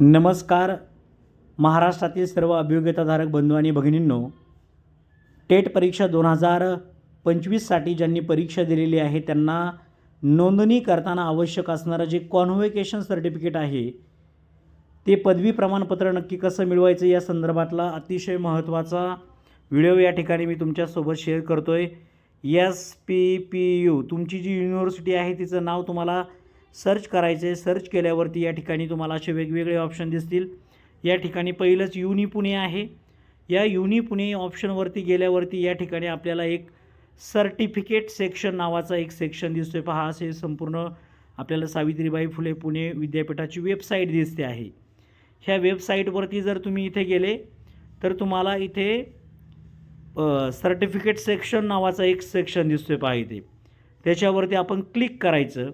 नमस्कार. महाराष्ट्रातील सर्व अभियोग्यताधारक बंधू आणि भगिनींनो टेट परीक्षा दोन हजार पंचवीससाठी ज्यांनी परीक्षा दिलेली आहे त्यांना नोंदणी करताना आवश्यक असणारं जे कॉन्व्होकेशन सर्टिफिकेट आहे ते पदवी प्रमाणपत्र नक्की कसं मिळवायचं या संदर्भातला अतिशय महत्त्वाचा व्हिडिओ या ठिकाणी मी तुमच्यासोबत शेअर करतो आहे एस पी पी यू तुमची जी युनिव्हर्सिटी आहे तिचं नाव तुम्हाला सर्च करायचे सर्च केल्यावरती या ठिकाणी तुम्हाला असे वेगवेगळे ऑप्शन दिसतील. या ठिकाणी पहिलंच युनी पुणे आहे. या युनी पुणे ऑप्शनवरती गेल्यावरती या ठिकाणी आपल्याला एक सर्टिफिकेट सेक्शन नावाचा एक सेक्शन दिसतो आहे पहा असे संपूर्ण आपल्याला सावित्रीबाई फुले पुणे विद्यापीठाची वेबसाईट दिसते आहे. ह्या वेबसाईटवरती जर तुम्ही इथे गेले तर तुम्हाला इथे सर्टिफिकेट सेक्शन नावाचा एक सेक्शन दिसतो आहे पहा इथे. त्याच्यावरती आपण क्लिक करायचं.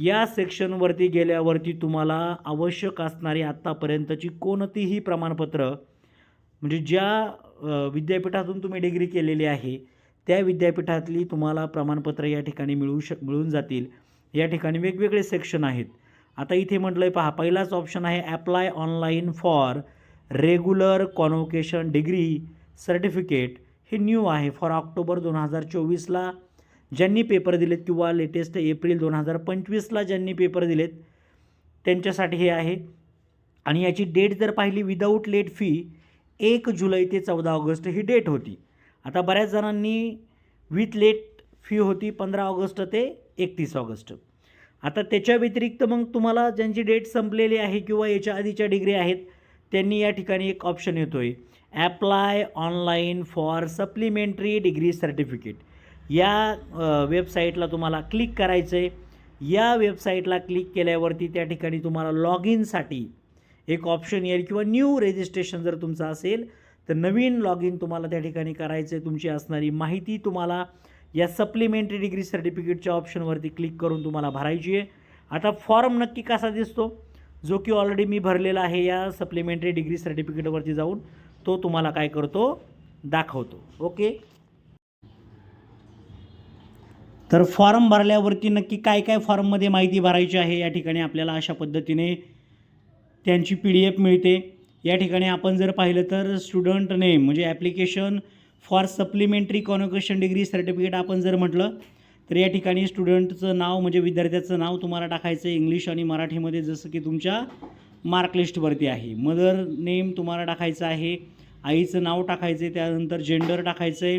या सेक्शनवरती गेल्यावरती तुम्हाला आवश्यक असणारी आत्तापर्यंतची कोणतीही प्रमाणपत्र म्हणजे ज्या विद्यापीठातून तुम्ही डिग्री केलेली आहे त्या विद्यापीठातली तुम्हाला प्रमाणपत्र या ठिकाणी मिळू शक मिळून जातील. या ठिकाणी वेगवेगळे सेक्शन आहेत. आता इथे म्हटलं आहे पहा पहिलाच ऑप्शन आहे apply online for regular convocation degree certificate हे न्यू आहे. फॉर ऑक्टोबर दोन हजार चोवीसला ज्यांनी पेपर दिलेत किंवा लेटेस्ट एप्रिल दोन हजार पंचवीसला ज्यांनी पेपर दिलेत त्यांच्यासाठी हे आहे. आणि याची डेट जर पाहिली विदाऊट लेट फी एक जुलै ते चौदा ऑगस्ट ही डेट होती. आता बऱ्याच जणांनी विथ लेट फी होती पंधरा ऑगस्ट ते एकतीस ऑगस्ट. आता त्याच्या व्यतिरिक्त मग तुम्हाला ज्यांची डेट संपलेली आहे किंवा याच्या आधीच्या डिग्री आहेत त्यांनी या ठिकाणी एक ऑप्शन येतो आहे apply online for supplementary degree certificate या वेबसाईटला तुम्हाला क्लिक करायचं आहे या वेबसाईटला क्लिक केल्यावरती त्या ठिकाणी तुम्हाला लॉग इनसाठी एक ऑप्शन येईल किंवा न्यू रजिस्ट्रेशन जर तुमचं असेल तर नवीन लॉग इन तुम्हाला त्या ठिकाणी करायचं आहे तुमची असणारी माहिती तुम्हाला या सप्लिमेंटरी डिग्री सर्टिफिकेटच्या ऑप्शनवरती क्लिक करून तुम्हाला भरायची आहे. आता फॉर्म नक्की कसा दिसतो? जो की ऑलरेडी मी भरलेला आहे या सप्लिमेंटरी डिग्री सर्टिफिकेटवरती जाऊन तो तुम्हाला काय करतो? दाखवतो. ओके तर फॉर्म भरल्यावरती नक्की काय काय फॉर्ममध्ये माहिती भरायची आहे? या ठिकाणी आपल्याला अशा पद्धतीने त्यांची पी डी एफ मिळते. या ठिकाणी आपण जर पाहिलं तर स्टुडंट नेम म्हणजे application for supplementary convocation degree certificate आपण जर म्हटलं तर या ठिकाणी स्टुडंटचं नाव म्हणजे विद्यार्थ्याचं नाव तुम्हाला टाकायचं आहे इंग्लिश आणि मराठीमध्ये जसं की तुमच्या मार्कलिस्टवरती आहे. मदर नेम तुम्हाला टाकायचं आहे आईचं नाव टाकायचं आहे त्यानंतर जेंडर टाकायचं आहे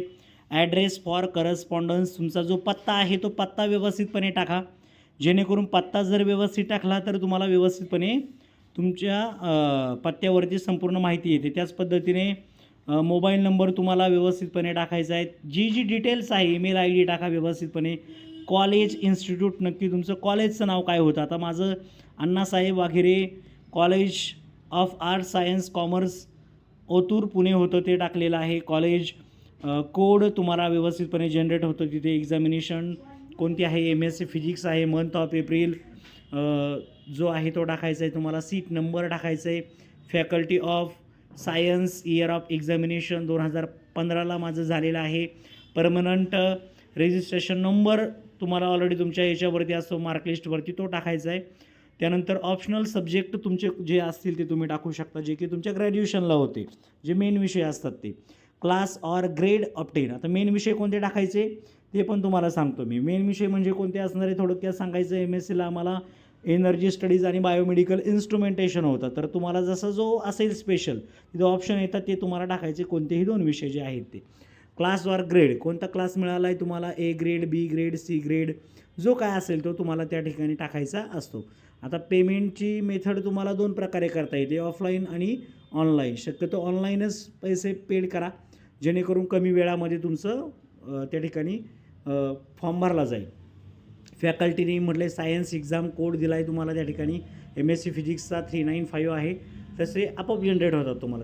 ॲड्रेस फॉर करस्पॉन्डन्स तुमचा जो पत्ता आहे तो पत्ता व्यवस्थितपणे टाका. जेणेकरून पत्ता जर व्यवस्थित टाकला तर तुम्हाला व्यवस्थितपणे तुमच्या पत्त्यावरती संपूर्ण माहिती येते. त्याच पद्धतीने मोबाईल नंबर तुम्हाला व्यवस्थितपणे टाकायचा आहे. जी जी डिटेल्स आहे ईमेल आय डी टाका व्यवस्थितपणे. कॉलेज इन्स्टिट्यूट नक्की तुमचं कॉलेजचं नाव काय होतं? आता माझं Annasaheb Waghere college of art science commerce Otur Pune होतं ते टाकलेलं आहे. कॉलेज कोड तुम्हाला व्यवस्थितपणे जनरेट होतं तिथे एक्झामिनेशन कोणती आहे एम एस सी फिजिक्स आहे मंथ ऑफ एप्रिल जो आहे तो टाकायचा आहे तुम्हाला सीट नंबर टाकायचा आहे. Faculty of science year of examination दोन हजार पंधराला माझं झालेलं आहे. परमनंट रजिस्ट्रेशन नंबर तुम्हाला ऑलरेडी तुमच्या याच्यावरती असतो मार्कलिस्टवरती तो टाकायचा आहे. त्यानंतर ऑप्शनल सब्जेक्ट तुमचे जे असतील ते तुम्ही टाकू शकता जे की तुमच्या ग्रॅज्युएशनला होते जे मेन विषय असतात ते. क्लास ऑर ग्रेड ऑप्टेन आता मेन विषय कोणते टाकायचे? ते पण तुम्हाला सांगतो मी. मेन विषय म्हणजे कोणते असणारे? थोडक्यात सांगायचं एम एस सीला आम्हाला एनर्जी स्टडीज आणि बायोमेडिकल इन्स्ट्रुमेंटेशन होतं. तर तुम्हाला जसं जो असेल स्पेशल तिथे ऑप्शन येतात ते तुम्हाला टाकायचे. कोणतेही दोन विषय जे आहेत ते. क्लास ऑर ग्रेड कोणता क्लास मिळाला आहे तुम्हाला? A grade B grade C grade जो काय असेल तो तुम्हाला त्या ठिकाणी टाकायचा असतो. आता पेमेंटची मेथड तुम्हाला दोन प्रकारे करता येते. ऑफलाईन आणि ऑनलाईन शक्यतो ऑनलाईनच पैसे पेड करा. जेणेकरून कमी वेळामध्ये तुमचं त्या ठिकाणी फॉर्म भरला जाईल. फॅकल्टीने म्हटले सायन्स एक्झाम कोड दिला आहे तुम्हाला त्या ठिकाणी. एम एस सी फिजिक्सचा थ्री नाईन फाईव्ह आहे. तसे आपोआप जनरेट होतात तुम्हाला.